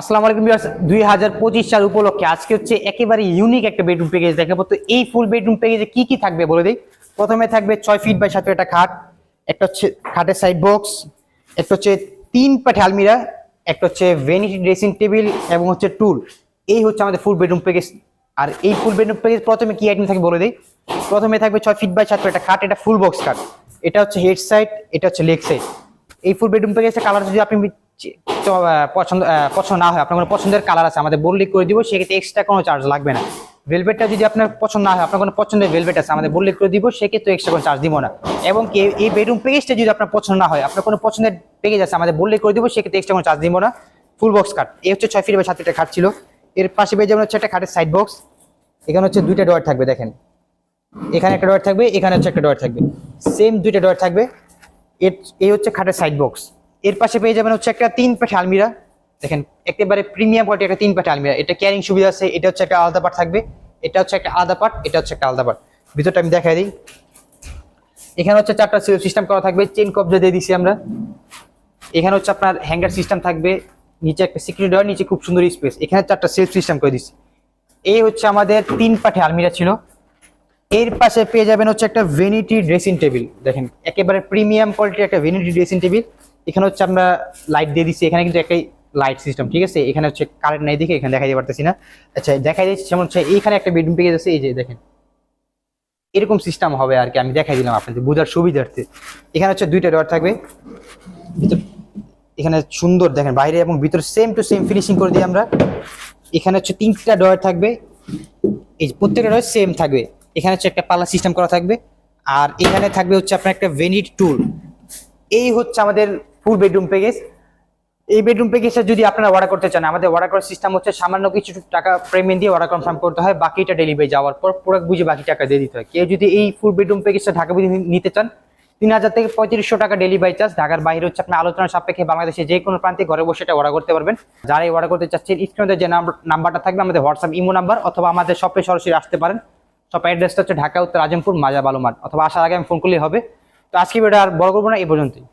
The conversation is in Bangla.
আসসালামু আলাইকুম ভিউয়ার্স, দুই হাজার পঁচিশ সাল উপলক্ষে আজকে হচ্ছে একেবারে ইউনিক একটা বেডরুম প্যাকেজ দেখাবো। তো এই ফুল বেডরুম প্যাকেজে কি কি থাকবে বলে দিই? প্রথমে থাকবে ছয় ফিট বাই সাত ফিট একটা খাট, একটা হচ্ছে খাটের সাইড বক্স একটা হচ্ছে তিন পাঠে আলমিরা, একটা হচ্ছে ভেনিটি ড্রেসিং টেবিল এবং হচ্ছে টুল। এই হচ্ছে আমাদের ফুল বেডরুম প্যাকেজ আর এই ফুল বেডরুম প্যাকেজ প্রথমে কি আইটেম থাকে বলে দিই? প্রথমে থাকবে ছয় ফিট বাই সাত ফিট একটা খাট, এটা ফুল বক্স খাট। এটা হচ্ছে হেড সাইড এটা হচ্ছে লেগ সাইড এই ফুল বেডরুম প্যাকেজের কালার যদি আপনি চ- পছন্দ পছন্দ না হয়, আপনার কোনো পছন্দের কালার আছে, আমাদের বললে করে দিব, সেক্ষেত্রে এক্সট্রা কোনো চার্জ লাগবে না। ভেলভেটটা যদি আপনার পছন্দ না হয়, আপনার কোনো পছন্দের ভেলভেট আছে, আমাদের বললে করে দিব, সেক্ষেত্রে এক্সট্রা কোনো চার্জ দিব না। এবং কি, এই বেডরুম প্যাকেজটা যদি আপনার পছন্দ না হয়, আপনার কোনো পছন্দের প্যাকেজ আছে, আমাদের বললে করে দিব, সেক্ষেত্রে এক্সট্রা কোনো চার্জ দিব না। ফুল বক্স কাট এই হচ্ছে ছয় ফিট বা সাত খাট ছিল। এর পাশে পেয়ে যেমন হচ্ছে একটা খাটের সাইড বক্স এখানে হচ্ছে দুইটা ডয়ার থাকবে, দেখেন। এখানে একটা ডয়ার থাকবে, এখানে হচ্ছে একটা ডয়ার থাকবে। সেম দুইটা ডয়ার থাকবে। এর, এই হচ্ছে খাটের সাইড বক্স এর পাশে পেয়ে যাবেন হচ্ছে একটা তিন পাঠে আলমিরা। দেখেন, একেবারে প্রিমিয়াম কোয়ালিটি একটা তিন পাঠে আলমিরা। এটা ক্যারিং সুবিধা আছে, এটা হচ্ছে একটা আলাদা পার্ট থাকবে। এটা হচ্ছে একটা আলাদা পার্ট এটা হচ্ছে একটা আলাদা পার্ট ভিতরটা আমি দেখাই দিই। এখানে হচ্ছে চারটা সিস্টেম করা থাকবে চেন কবজা দিয়ে দিছি আমরা। এখানে হচ্ছে আপনার হ্যাঙ্গার সিস্টেম থাকবে, নিচে একটা সিকিউরিটি ডোর নিচে খুব সুন্দর স্পেস এখানে চারটা সেলফ সিস্টেম করে দিছি। এই হচ্ছে আমাদের তিন পাঠে আলমিরা ছিল। এর পাশে পেয়ে যাবেন হচ্ছে একটা ভেনিটি ড্রেসিং টেবিল দেখেন, একেবারে প্রিমিয়াম কোয়ালিটির একটা ভেনিটি ড্রেসিং টেবিল এখানে হচ্ছে আমরা লাইট দিয়ে দিচ্ছি এখানে কিন্তু একটাই লাইট সিস্টেম ঠিক আছে? এখানে হচ্ছে কারেন্ট নাই দেখে এখানে দেখাই পারতেছি না। আচ্ছা দেখাই দিচ্ছি যেমন হচ্ছে এইখানে একটা বেডরুম পেয়ে যাচ্ছে এই যে দেখেন। এরকম সিস্টেম হবে আর কি, আমি দেখাই দিলাম আপনাদের, বোঝার সুবিধার্থে। এখানে হচ্ছে দুইটা ডোর থাকবে। এখানে সুন্দর দেখেন, বাইরে এবং ভিতরে সেম টু সেম ফিনিশিং করে দিই আমরা। এখানে হচ্ছে তিনটা ডয়ার থাকবে। এই প্রত্যেকটা ডয়ার সেম থাকবে। এখানে হচ্ছে একটা পাল্লা সিস্টেম করা থাকবে। আর এখানে থাকবে হচ্ছে আপনার একটা ভেনিট টুল এই হচ্ছে আমাদের ফুল বেডরুম প্যাকেজ এই বেডরুম প্যাকেজটা যদি আপনারা অর্ডার করতে চান, আমাদের অর্ডার করার সিস্টেম হচ্ছে সামান্য কিছু টাকা পেমেন্ট দিয়ে অর্ডার কনফার্ম করতে হয়, বাকিটা ডেলিভারি যাওয়ার পর প্রোডাক্ট বুঝে বাকি টাকা দিয়ে দিতে হয়। কেউ যদি এই ফুল বেডরুম প্যাকেজটা ঢাকা নিতে চান, তিন হাজার থেকে পঁয়ত্রিশশো টাকা ডেলিভারি চার্জ ঢাকার বাইরে হচ্ছে আপনার আলোচনা সাপেক্ষে বাংলাদেশে যে কোনো প্রান্তে ঘরে বসে এটা অর্ডার করতে পারবেন। যারা এই অর্ডার করতে চাচ্ছেন, স্ক্রিনে যে নাম্বার- নাম্বারটা থাকবে, আমাদের হোয়াটসঅ্যাপ ইমো নাম্বার অথবা আমাদের শপে সরাসরি আসতে পারেন। শপ অ্যাড্রেসটা হচ্ছে ঢাকা, উত্তর আজমপুর মাজা বালুমাঠ অথবা আসার আগে আমি ফোন করলেই হবে। তো আজকে ভিডিও আর বড় করব না, এই পর্যন্তই।